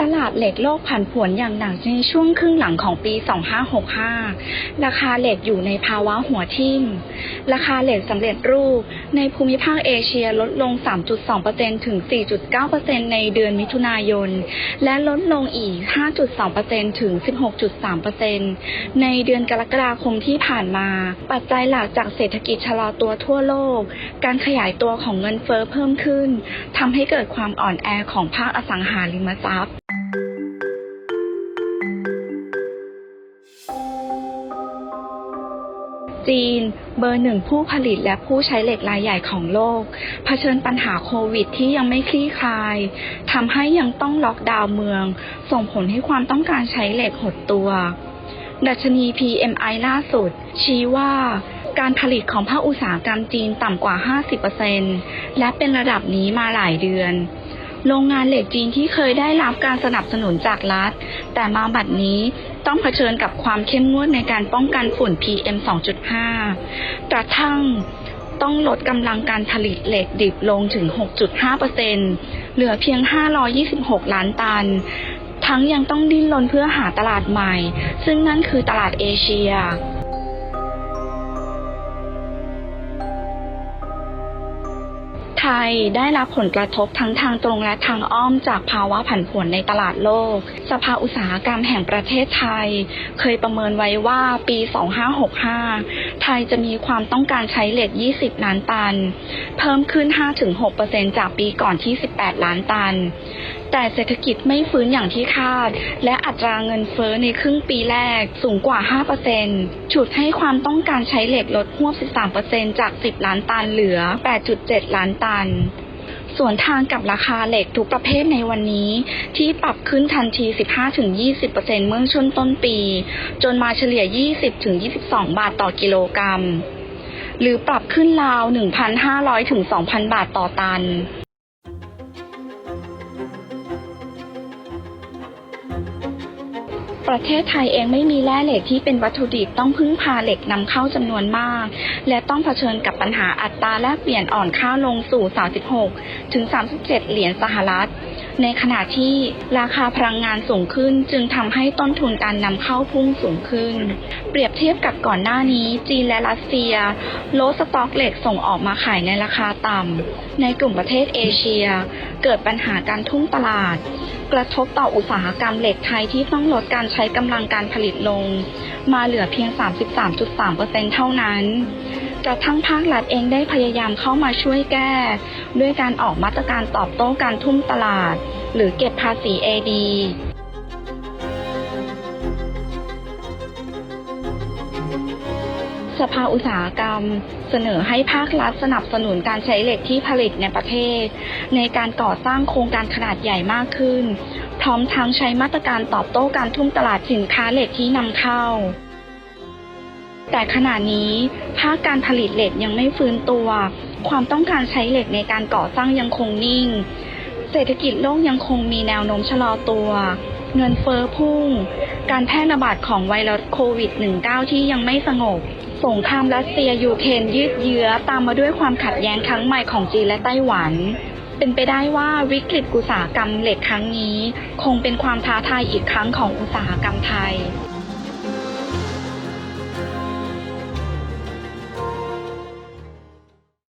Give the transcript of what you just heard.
ตลาดเหล็กโลกผันผวนอย่างหนักในช่วงครึ่งหลังของปี 2565 ราคาเหล็กอยู่ในภาวะหัวทิ่ม ราคาเหล็กสำเร็จรูปในภูมิภาคเอเชียลดลง 3.2%ถึง 4.9%ในเดือนมิถุนายน และลดลงอีก 5.2%ถึง 16.3%ในเดือนกรกฎาคมที่ผ่านมา ปัจจัยหลักจากเศรษฐกิจชะลอตัวทั่วโลก การขยายตัวของเงินเฟ้อเพิ่มขึ้นทำให้เกิดความอ่อนแอของภาคอสังหาริมทรัพย์ จีน เบอร์หนึ่งผู้ผลิตและผู้ใช้เหล็กรายใหญ่ของโลก เผชิญปัญหาโควิดที่ยังไม่คลี่คลายทำให้ยังต้องล็อกดาวน์เมือง ส่งผลให้ความต้องการใช้เหล็กหดตัว ดัชนี PMI ล่าสุด ชี้ว่าการผลิตของภาคอุตสาหกรรมจีนต่ำกว่า 50%และเป็นระดับนี้มาหลายเดือน โรงงานเหล็กจีนที่เคยได้รับการสนับสนุนจากรัฐ แต่มาบัดนี้ ต้องเผชิญกับความเข้มงวดในการป้องกันฝุ่น PM 2.5 กระทั่งต้องลดกำลังการผลิตเหล็กดิบลงถึง 6.5%เหลือเพียง 526 ล้านตัน ทั้งยังต้องดิ้นรนเพื่อหาตลาดใหม่ ซึ่งนั่นคือตลาดเอเชีย ยได้รับผลกระทบทั้งทางตรงและทางอ้อมจากภาวะผันผวนในตลาดโลก สภาอุตสาหกรรมแห่งประเทศไทย เคยประเมินไว้ว่าปี 2565 ไทยจะมีความต้องการใช้เหล็ก 20 ล้านตัน เพิ่มขึ้น 5-6%จากปีก่อนที่ 18 ล้านตัน แต่เศรษฐกิจไม่ฟื้นอย่างที่คาด และอัตราเงินเฟ้อในครึ่งปีแรกสูงกว่า 5%ฉุดให้ความต้องการใช้เหล็กลดหวบ 13%จาก 10 ล้านตันเหลือ 8.7 ล้านตันส่วนทางกับราคาเหล็กทุกประเภทในวันนี้ ที่ปรับขึ้นทันที 15-20%เมื่อช่วงต้นปี จนมาเฉลี่ย 20-22 บาทต่อกิโลกรัม หรือปรับขึ้นราว 1,500-2,000 บาทต่อตัน ประเทศไทยเองไม่มีแร่เหล็กที่เป็นวัตถุดิบต้องพึ่งพาเหล็กนำเข้าจำนวนมาก และต้องเผชิญกับปัญหาอัตราแลกเปลี่ยนอ่อนค่าลงสู่ 36 ถึง 37 เหรียญสหรัฐ ในขณะที่ราคาพลังงานสูงขึ้น จึงทำให้ต้นทุนการนำเข้าพุ่งสูงขึ้น เปรียบเทียบกับก่อนหน้านี้ จีนและรัสเซียลดสต็อกเหล็กส่งออกมาขายในราคาต่ำในกลุ่มประเทศเอเชีย เกิดปัญหาการทุ่มตลาด กระทบต่ออุตสาหกรรมเหล็กไทยที่ต้องลดการใช้กำลังการผลิตลง มาเหลือเพียง 33.3%เท่านั้น กระทั่งภาครัฐเองได้พยายามเข้ามาช่วยแก้ ด้วยการออกมาตรการตอบโต้การทุ่มตลาด หรือเก็บภาษี AD สภาอุตสาหกรรม เสนอให้ภาครัฐสนับสนุนการใช้เหล็กที่ผลิตในประเทศ ในการก่อสร้างโครงการขนาดใหญ่มากขึ้น พร้อมทั้งใช้มาตรการตอบโต้การทุ่มตลาดสินค้าเหล็กที่นำเข้า แต่ขณะนี้ภาคการผลิตเหล็กยังไม่ฟื้นตัว ความต้องการใช้เหล็กในการก่อสร้างยังคงนิ่ง เศรษฐกิจโลกยังคงมีแนวโน้มชะลอตัว เงินเฟ้อพุ่ง การแพร่ระบาดของไวรัสโควิด -19 ที่ยังไม่สงบ สงครามรัสเซียยูเครนยืดเยื้อตามมาด้วยความขัดแย้งครั้งใหม่ของจีนและไต้หวันเป็นไปได้ว่าวิกฤตอุตสาหกรรมเหล็กครั้งนี้ คงเป็นความท้าทายอีกครั้งของอุตสาหกรรมไทย